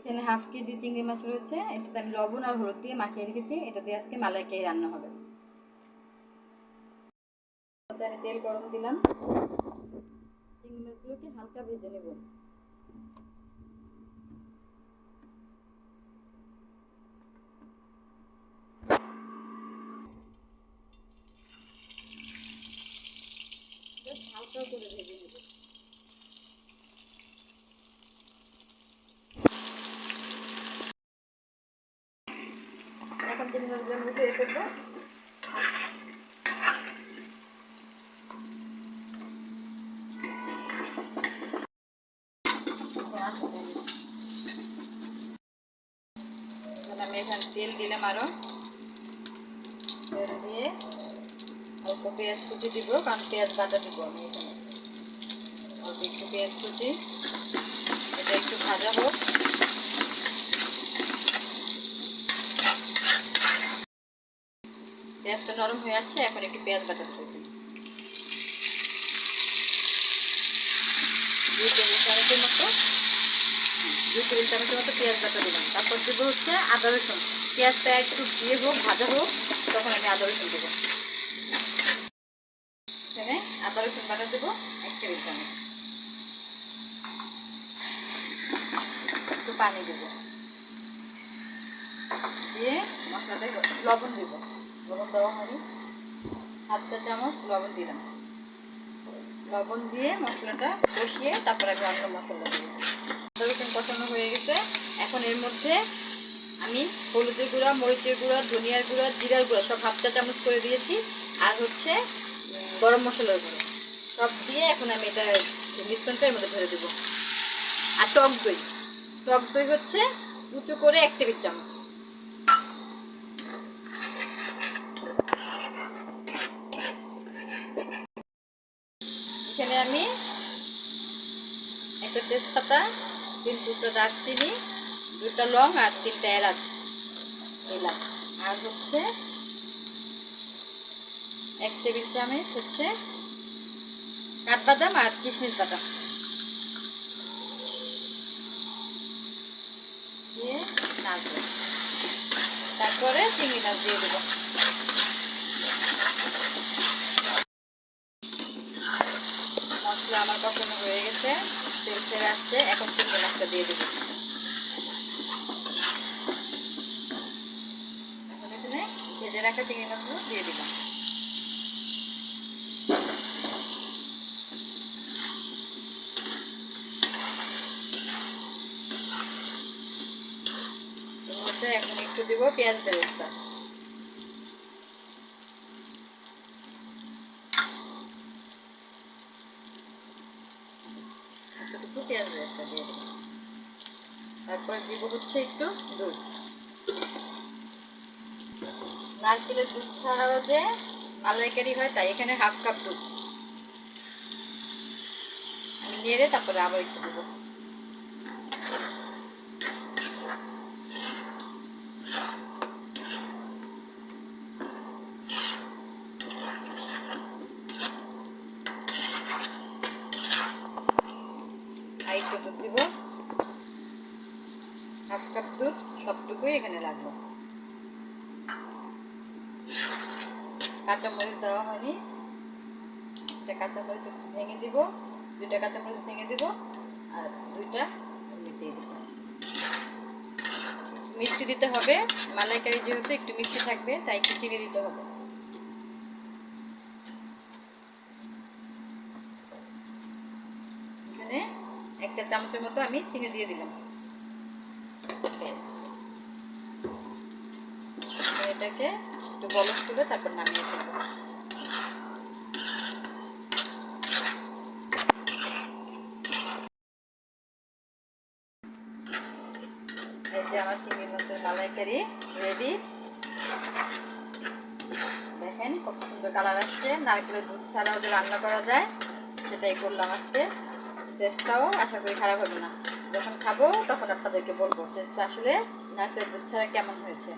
এখানে half KG চিংড়ি মাছ রয়েছে, এটাতে আমি লবণ আর হলুদ দিয়ে মাখিয়ে রেখেছি। এটা দিয়ে আজকে মালাইকারি রান্না হবে। আমি তেল গরম দিলাম। চিংড়ি মাছগুলোকে হালকা ভেজে নেব। হালকা করে ভেজে নেব। মাছগুলো আমি এখানে তেল দিলাম আরও। তেল দিয়ে অল্প পেঁয়াজ কুচি দিব কারণ পেঁয়াজ বাটা দিব আমি এখানে অল্প একটু পেঁয়াজ কুচি এটা একটু ভাজা হোক পেঁয়াজটা নরম হয়ে আসছে, এখন একটু পেঁয়াজ বাটা টেবিল চামচের মতো মতো পেঁয়াজ তারপর হচ্ছে আদা রসুন। পেঁয়াজটা একটু দিয়ে হোক, ভাজা হোক, তখন আমি আদা রসুন দেবো। আদা রসুন বাটা এক একটু পানি দেবো। দিয়ে লবণ দেবো। লবণ দেওয়া হয়নি। হাফ চা চামচ লবণ দিলাম লবণ দিয়ে মশলাটা কষিয়ে তারপরে আমি অন্য মশলা আদা রসুন কষানো হয়ে গেছে। এখন এর মধ্যে আমি হলুদের গুঁড়া, মরিচের গুঁড়া, ধনিয়ার গুঁড়া, জিরার গুঁড়া সব হাফ চা চামচ করে দিয়েছি। আর হচ্ছে গরম মশলার গুঁড়ো। সব দিয়ে এখন আমি এটা মিশ্রণটা এর মধ্যে ধরে দেবো। আর টক দই। টক দই হচ্ছে উঁচু করে এক টেবিল চামচ এখানে আমি একটা তেজপাতা, তিন টুকরো দারচিনি, দুটা লং আর তিনটা এলাচ দিলাম আর হচ্ছে এক টেবিল চামচ হচ্ছে কাঠবাদাম আর কিশমিশ বাদাম। দিয়ে নাড়বো। তারপরে চিংড়ি মাছ দিয়ে দেবো মশলা আমার কষানো হয়ে গেছে, তেল ছেড়ে আসছে, এখন চিংড়ি মাছটা দিয়ে দেবো। এখন ভেজে রাখা চিংড়ি মাছগুলো দিয়ে দিলাম। এখন একটু দিব পেঁয়াজ বেরেস্তা একটু পেঁয়াজ বেরেস্তা দিয়ে দেবো। তারপরে দিব হচ্ছে একটু দুধ। নারকেলের দুধ ছাড়াও যে মালাইকারি হয়, তাই এখানে হাফ কাপ দুধ। আমি নেড়ে তারপরে আবার একটু দেবো আর একটু দুধ দিব হাফ কাপ দুধ সবটুকুই এখানে লাগবে কাঁচামরিচ দেওয়া হয়নি। একটা কাঁচামরিচ ভেঙে দিব, দুইটা কাঁচামরিচ ভেঙে দিব, আর দুইটা এমনিতেই দিব। মিষ্টি দিতে হবে, মালাইকারি যেহেতু একটু মিষ্টি থাকবে, তাই একটু চিনি দিতে হবে। এখানে একটা চামচের মতো আমি চিনি দিয়ে দিলাম। এটাকে একটু বলস করে তারপর নামিয়ে ফেলব। এই যে আমার চিংড়ি মাছের মালাইকারি রেডি দেখেন কত সুন্দর কালার আসছে। নারকেলের দুধ ছাড়াও যে রান্না করা যায়। সেটাই করলাম আজকে। টেস্টটাও আশা করি খারাপ হবে না। যখন খাব তখন আপনাদেরকে বলব টেস্টটা আসলে নারকেলের দুধ ছাড়া কেমন হয়েছে।